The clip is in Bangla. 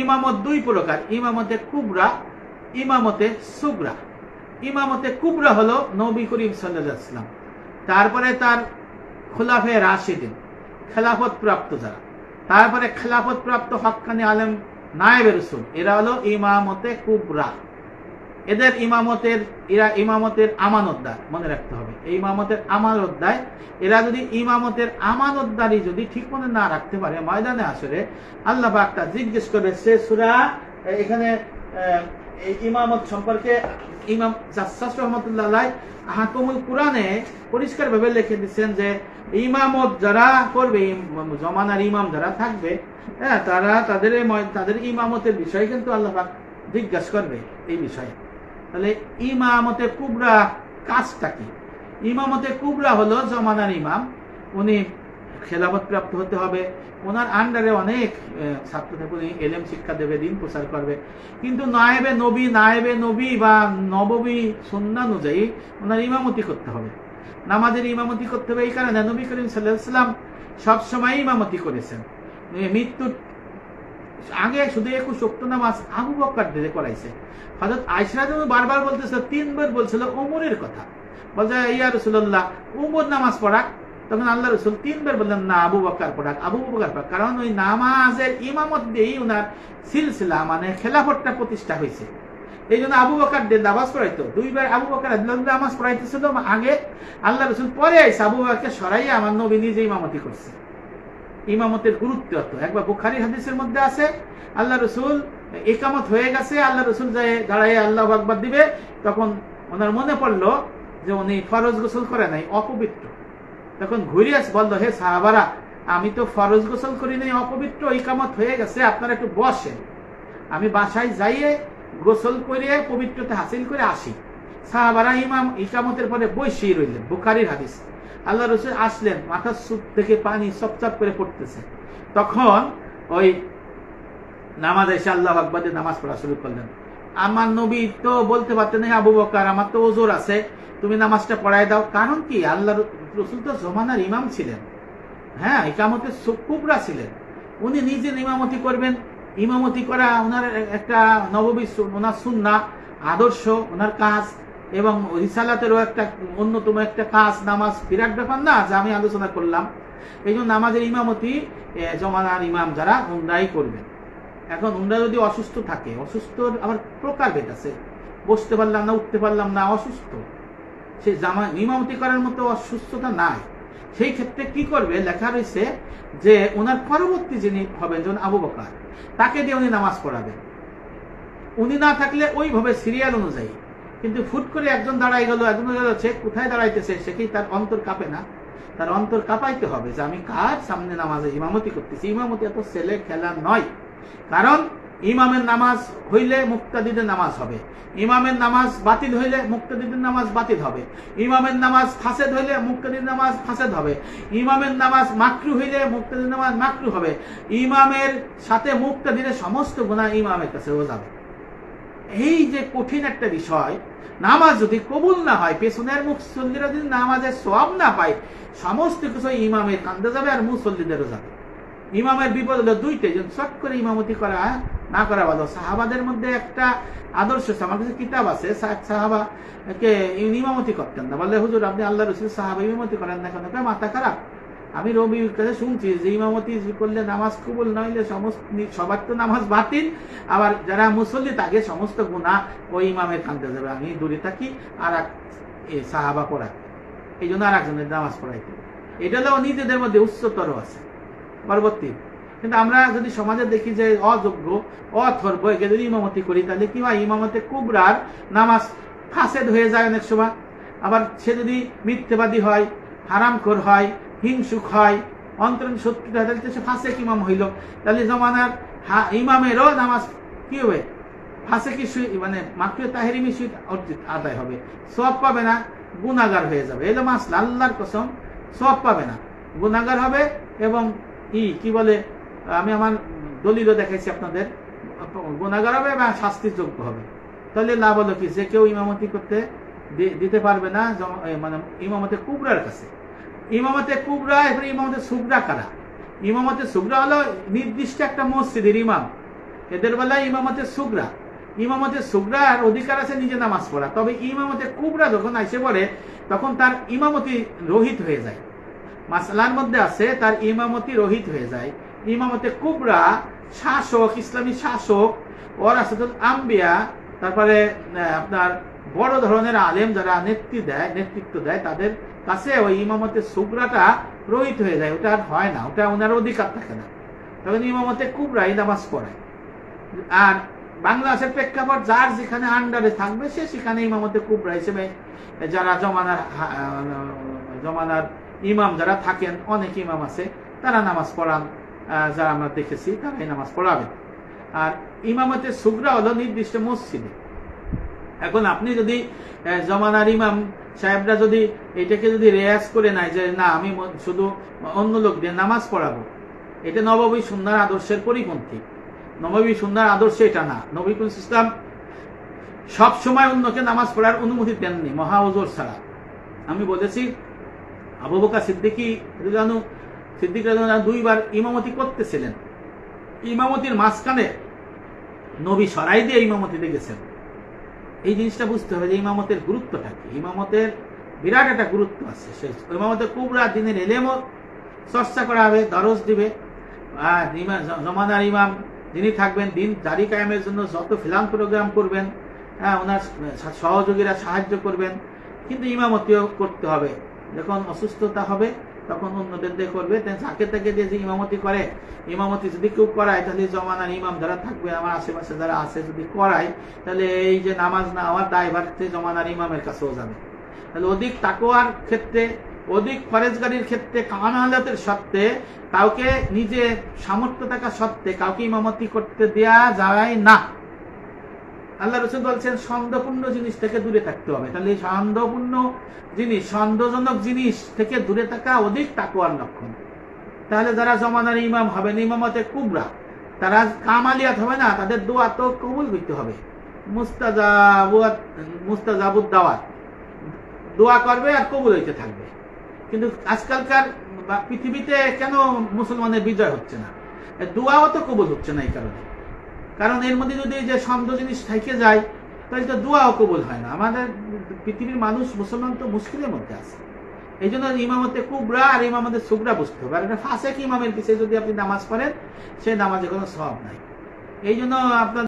ইমামত দুই প্রকার, ইমামতে কুবরা, ইমামতে সুগরা ইমামতে কুবরা হলো নবী করিম সাল্লাম তারপরে তার খোলাফে রাশিদিন খেলাফত প্রাপ্ত যারা। তারপরে খেলাফত প্রাপ্ত হকানি আলম নায়েব রসুল, এরা হলো ইমামতে কুবরা। এদের ইমামতের, এরা ইমামতের আমানতদার, মনে রাখতে হবে। এই ইমামতের আমানতদায় এরা যদি ইমামতের আমানতদারি যদি ঠিক মনে না রাখতে পারে, ময়দানে আসরে, আল্লাহ পাকটা জিজ্ঞেস করবে, সে সুরা এখানে এই ইমামত সম্পর্কে ইমাম জাসাস রহমতুল্লাহ হাকুমুল কোরআনে পরিষ্কারভাবে লিখে দিচ্ছেন যে, ইমামত যারা করবে জমানার ইমাম যারা থাকবে হ্যাঁ তারা তাদের তাদের ইমামতের বিষয়ে কিন্তু আল্লাহ জিজ্ঞাসা করবে এই বিষয়ে। তাহলে ইমামতে কুবরা কাজটা কি? ইমামতে কুবরা হলো জমানার ইমাম উনি খেলাফত প্রাপ্ত হতে হবে। ওনার আন্ডারে অনেক আহ, ছাত্র থাকবে উনি এলেম শিক্ষা দেবে দিন প্রচার করবে। কিন্তু নায়েবে নবী নায়েবে নবী বা নববী সন্ন্যানুযায়ী ওনার ইমামতি করতে হবে। নামাজের ইমামতি করতে হবে এই কারণে নবী করিম সাল্লাহ সাল্লাম সবসময় ইমামতি করেছেন। মৃত্যুর আগে শুধু একুশ অক্ট নামাজ আবু বক্কার দিতে করাইছে হজরত যেমন বারবার বলতেছিল তিনবার বলছিল ওমরের কথা। বলছে, ইয়া রসুল্লাহ উমর নামাজ পড়াক। তখন আল্লাহ রসুল তিনবার বললেন, না, আবু বক্কার পড়াক, আবু বক্কার পড়াক। কারণ ওই নামাজের ইমামত দিয়েই ওনার সিলসিলা মানে খেলাফতটা প্রতিষ্ঠা হয়েছে। এই জন্য আবু বকার দিয়ে নামাজ পড়াইতো। দুইবার আবু বকার নামাজ পড়াইতেছিল, আগে আল্লাহ রসুল পরে আইসে আবু বকারকে সরাইয়া আমার নবী নিজে ইমামতি করছে। ইমামতের গুরুত্ব এত। একবার বুখারি হাদিসের মধ্যে আছে, আল্লাহ রসুল একামত হয়ে গেছে, আল্লাহ রসুল যায় দাঁড়ায় আল্লাহ আকবার দিবে, তখন ওনার মনে পড়ল যে উনি ফরজ গোসল করে নাই, অপবিত্র। তখন ঘুরে আস বলল, হে সাহাবারা, আমি তো ফরজ গোসল করি নাই, অপবিত্র ইকামত হয়ে গেছে, আপনারা একটু বসেন। আমি বাসায় যাইয়ে গোসল করে পবিত্রতা হাসিল করে আসি। সাহাবারা ইমাম ইকামতের পরে বসেই রইলেন, বুখারির হাদিস। আল্লাহ রসুল আসলেন, মাথার সুপ থেকে পানি চপচপ করে পড়তেছে। তখন ওই নামাজ এসে আল্লাহ আকবাদে নামাজ পড়া শুরু করলেন। আমার নবী তো বলতে পারতেন, "হে আবু বকার, আমার তো ওজোর আছে, তুমি নামাজটা পড়ায় দাও। কারণ কি? আল্লাহ রসুল তো জমানার ইমাম ছিলেন। হ্যাঁ ইকামতের কুবরা ছিলেন। উনি নিজে ইমামতি করবেন। ইমামতি করা ওনার একটা নববী ওনার সুন্না আদর্শ, ওনার কাজ। এবং রিসালাতেরও একটা অন্যতম একটা কাজ, নামাজ, বিরাট ব্যাপার না, যা আমি আলোচনা করলাম। এই জন্য নামাজের ইমামতি জমানার ইমাম যারা উমরাই করবেন। এখন উমরা যদি অসুস্থ থাকে অসুস্থ আবার প্রকারভেদ আছে। বসতে পারলাম না, উঠতে পারলাম না, অসুস্থ। সে জামা, ইমামতি করার মতো অসুস্থতা নাই। সেই ক্ষেত্রে কি করবে? লেখা রয়েছে যে, ওনার পরবর্তী যিনি হবেন, যেমন আবু বকার, তাকে দিয়ে উনি নামাজ পড়াবেন। উনি না থাকলে ওইভাবে সিরিয়াল অনুযায়ী কিন্তু ফুট করে একজন দাঁড়াই গেল, একজন সে কোথায় দাঁড়াইতেছে, সে কি তার অন্তর কাঁপে না? তার অন্তর কাঁপাইতে হবে যে আমি কার সামনে নামাজে ইমামতি করতেছি। ইমামতি এত ছেলে খেলা নয়। কারণ ইমামের নামাজ হইলে মুক্তাদিদের নামাজ হবে। ইমামের নামাজ বাতিল হইলে মুক্তাদিদের নামাজ বাতিল হবে। ইমামের নামাজ ফাসেদ হইলে মুক্তাদির নামাজ ফাসেদ হবে। ইমামের নামাজ মাকরু হইলে মুক্তাদির নামাজ মাকরু হবে। ইমামের সাথে মুক্তাদিনের সমস্ত গুণা ইমামের কাছেও যাবে। এই যে কঠিন একটা বিষয়, নামাজ যদি কবুল না হয়, পেছনের মুসল্লিরা যদি নামাজের সব না পায়, সমস্ত কিছু ইমামের কান্দে যাবে আর মুসল্লিদেরও যাবে। ইমামের বিপদ হলো দুইটাই যে চট করে ইমামতি করা, না করা ভালো। সাহাবাদের মধ্যে একটা আদর্শ আমার কাছে কিতাব আছে সাহাবা কে ইমামতি করতেন না। বললে হুজুর, আপনি আল্লাহ রসুল সাহাবা ইমামতি করেন না কেন? মাথা খারাপ? আমি রবির কাছে শুনছি যে ইমামতি করলে নামাজ কবুল, নইলে সমস্ত সবার তো নামাজ বাতিল। আবার যারা মুসল্লি, তাকে সমস্ত গুণা ওই ইমামের কান্দে যাবে। আমি দূরে থাকি আর এক সাহাবা পড়া এই জন্য আর একজনের নামাজ পড়াইতে এটা হলো নিজেদের মধ্যে উচ্চতর আছে, পরবর্তী। কিন্তু আমরা যদি সমাজে দেখি যে অযোগ্য, অথর্ব, একে যদি ইমামতি করি, তাহলে কি হয়? ইমামতে কুবরার নামাজ ফাঁসেদ হয়ে যায় অনেক সময়। আবার সে যদি মিথ্যেবাদী হয়, হারামখোর হয় হিংসুক হয় অন্তরণ শত্রুতা তাহলে সে ফাঁসেক ইমাম হইল? তাহলে জমানার ইমামেরও নামাজ কি হবে? ফাঁসে কি মানে মাত্র তাহেরিমি সুইট অর্জিত আদায় হবে? সব পাবে না গুনাগার হয়ে যাবে। এলো মাসলা, আল্লাহর কসম সব পাবে না। গুনাগার হবে এবং ই, কি বলে, আমি আমার দলিলও দেখাইছি আপনাদের গুনাগার হবে বা শাস্তির যোগ্য হবে। তাহলে লাভ হলো কি? যে কেউ ইমামতি করতে দিতে পারবে না মানে ইমামতে কুবরার কাছে। ইমামতে কুবরা, এরপরে ইমামতে সুবরা কারা? ইমামতে সুবরা হলো নির্দিষ্ট একটা মসজিদের ইমাম। এদের বেলায় ইমামতে সুগরা ইমামতে সুগরার অধিকার আছে নিজে নামাজ পড়া। তবে ইমামতে কুবরা যখন আইসে পড়ে, তখন তার ইমামতি রহিত হয়ে যায়। মাসালার মধ্যে আছে, তার ইমামতি রহিত হয়ে যায়। ইমামতে কুবরা শাসক, ইসলামী শাসক ওর আসাদুল আম্বিয়া, তারপরে আপনার বড় ধরনের আলেম যারা নেতৃত্ব দেয় নেতৃত্ব দেয়, তাদের কাছে ওই ইমামতের সুগরাটা রহিত হয়ে যায়। ওটা আর হয় না। ওটা ওনার অধিকার থাকে না। তখন ইমামতে কুবরাই নামাজ পড়ায়। আর বাংলাদেশের প্রেক্ষাপট, যার যেখানে আন্ডারে থাকবে, সে সেখানে ইমামতে কুবরা হিসেবে যারা জমানার জমানার ইমাম যারা থাকেন, অনেক ইমাম আছে, তারা নামাজ পড়ান। যারা আমরা দেখেছি, তারাই নামাজ পড়াবেন আর ইমামতে সুগরা হলো নির্দিষ্ট মসজিদে। এখন আপনি যদি জমানার ইমাম সাহেবরা যদি এটাকে যদি রেয়াজ করে নেয় যে না, আমি শুধু অন্য লোক দিয়ে নামাজ পড়াবো, এটা নববী সুন্দর আদর্শের পরিপন্থী। নববী সুন্দর আদর্শ এটা না। নবীকুল ইসলাম সব সময় অন্যকে নামাজ পড়ার অনুমতি দেননি, মহা ওজোর ছাড়া। আমি বলেছি, আবু বকর সিদ্দিকী রানু সিদ্দিক দুইবার ইমামতি করতেছিলেন। ইমামতির মাঝখানে নবী সরাই দিয়ে ইমামতিতে গেছেন। এই জিনিসটা বুঝতে হবে যে ইমামতের গুরুত্বটা কি? ইমামতের বিরাট একটা গুরুত্ব আছে। সেই ইমামতের কুবরা দিনের এলেমও চর্চা করা হবে দরজ দিবে। আর জমানার ইমাম যিনি থাকবেন, দিন জারি কায়েমের জন্য যত ফিলাম প্রোগ্রাম করবেন হ্যাঁ ওনার সহযোগীরা সাহায্য করবেন। কিন্তু ইমামতিও করতে হবে। যখন অসুস্থতা হবে তখন অন্যদের দিয়ে করবে যাকে তাকে দিয়ে যে ইমামতি করে, ইমামতি যদি কেউ করায়, তাহলে জমানার ইমাম যারা থাকবে, আমার আশেপাশে যারা আছে যদি করায়, তাহলে এই যে নামাজ না দায়ভার সে জমানার ইমামের কাছেও যাবে। তাহলে অধিক তাকোয়ার ক্ষেত্রে, অধিক ফরেজগারির ক্ষেত্রে কামানালাতের সত্ত্বে, কাউকে নিজে সামর্থ্য থাকা সত্ত্বে, কাউকে ইমামতি করতে দেয়া যায় না। আল্লাহ রসুল বলছেন, সন্দেহপূর্ণ জিনিস থেকে দূরে থাকতে হবে। তাহলে সন্দেহপূর্ণ জিনিস, সন্দেহজনক জিনিস থেকে দূরে থাকা অধিক তাকুয়ার লক্ষণ। তাহলে যারা জমানার ইমাম হবেন, ইমামতে কুবরা, তারা কামালিয়াত হবে না, তাদের দোয়া তো কবুল হইতে হবে। মুস্তাজাবুয়াত, মুস্তাজাবুদ দাওয়াত, দোয়া করবে আর কবুল হইতে থাকবে। কিন্তু আজকালকার পৃথিবীতে কেন মুসলমানের বিজয় হচ্ছে না? দোয়াও তো কবুল হচ্ছে না এই কারণে। কারণ এর মধ্যে যদি যে শব্দ জিনিস থেকে যায়, তাহলে তো দোয়াও কবুল হয় না। আমাদের পৃথিবীর মানুষ মুসলমান তো মুশকিলের মধ্যে আছে। এই জন্য ইমামতে কুবরা আর ইমামতে সুবরা বুঝতে হবে। আর এটা কি ইমামের পিছিয়ে যদি আপনি নামাজ পড়েন, সেই নামাজে কোনো সব নাই। এই জন্য আপনার